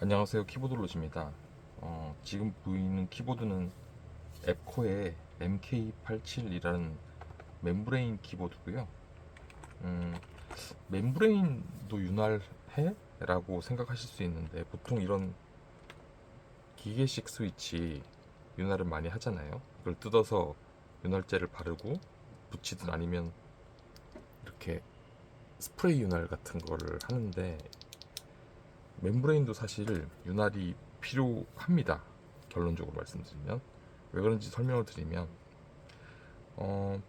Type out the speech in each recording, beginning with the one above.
안녕하세요. 키보드 로즈입니다. 어, 지금 보이는 키보드는 앱코의 MK87이라는 멤브레인 키보드고요. 음, 멤브레인도 윤활해? 라고 생각하실 수 있는데 보통 이런 기계식 스위치 윤활을 많이 하잖아요. 이걸 뜯어서 윤활제를 바르고 붙이든 아니면 이렇게 스프레이 윤활 같은 거를 하는데 멤브레인도 사실 윤활이 필요합니다. 결론적으로 말씀드리면 왜 그런지 설명을 드리면 어,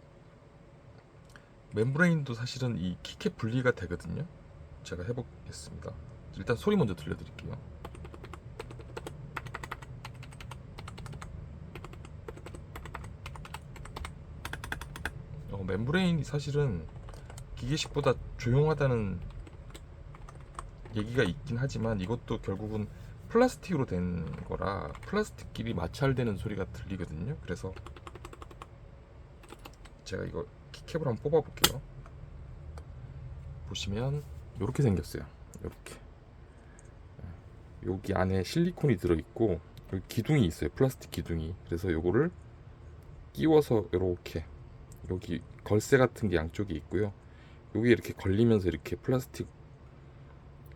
멤브레인도 사실은 이 키캡 분리가 되거든요. 제가 해보겠습니다. 일단 소리 먼저 들려드릴게요. 어, 멤브레인이 사실은 기계식보다 조용하다는 얘기가 있긴 하지만 이것도 결국은 플라스틱으로 된 거라 플라스틱끼리 마찰되는 소리가 들리거든요. 그래서 제가 이거 키캡을 한번 뽑아 볼게요. 보시면 이렇게 생겼어요. 이렇게 여기 안에 실리콘이 들어 있고 여기 기둥이 있어요. 플라스틱 기둥이. 그래서 요거를 끼워서 이렇게 여기 걸쇠 같은 게 양쪽에 있고요. 여기 이렇게 걸리면서 이렇게 플라스틱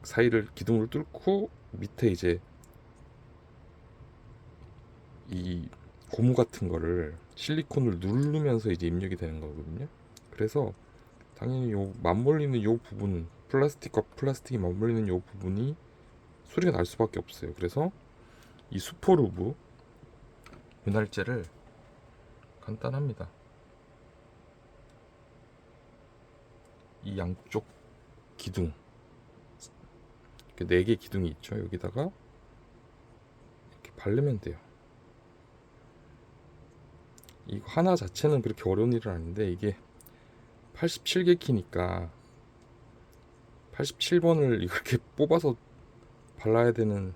사이를 기둥을 뚫고 밑에 이제 이 고무 같은 거를 실리콘을 누르면서 이제 입력이 되는 거거든요. 그래서 당연히 요 맞물리는 요 부분 플라스틱과 플라스틱이 맞물리는 요 부분이 소리가 날 수밖에 없어요. 그래서 이 수포루브 윤활제를 간단합니다. 이 양쪽 기둥 네 개 기둥이 있죠. 여기다가 이렇게 바르면 돼요. 이거 하나 자체는 그렇게 어려운 일은 아닌데 이게 87개 키니까 87번을 이렇게 뽑아서 발라야 되는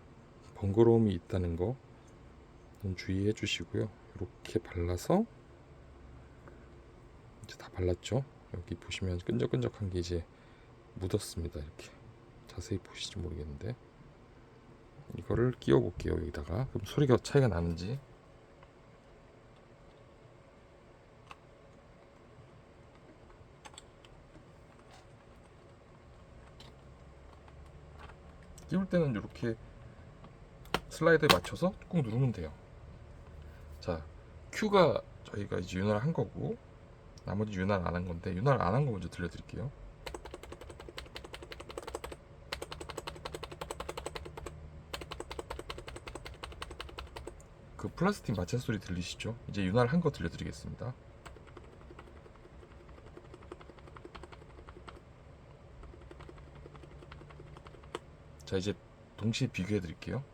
번거로움이 있다는 거 좀 주의해 주시고요. 이렇게 발라서 이제 다 발랐죠. 여기 보시면 끈적끈적한 게 이제 묻었습니다. 이렇게 자세히 보시지 모르겠는데 이거를 끼워 볼게요 여기다가. 그럼 소리가 차이가 나는지. 끼울 때는 이렇게 슬라이드에 맞춰서 꾹 누르면 돼요. 자 Q가 저희가 이제 윤활 한 거고 나머지 윤활 안 한 건데 윤활 안 한 거 먼저 들려드릴게요 그 플라스틱 마찰 소리 들리시죠? 이제 윤활 한 거 들려드리겠습니다. 자 이제 동시에 비교해 드릴게요.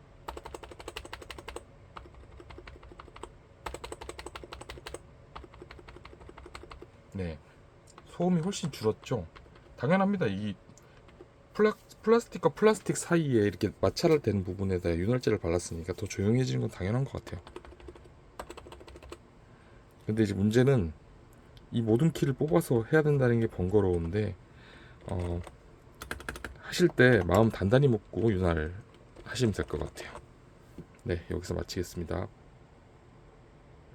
네, 소음이 훨씬 줄었죠. 당연합니다. 이 플라, 플라스틱과 플라스틱 사이에 이렇게 마찰을 된 부분에다 윤활제를 발랐으니까 더 조용해지는 건 당연한 것 같아요. 근데 이제 문제는 이 모든 키를 뽑아서 해야 된다는 게 번거로운데 어, 하실 때 마음 단단히 먹고 윤활 하시면 될 것 같아요. 네, 여기서 마치겠습니다.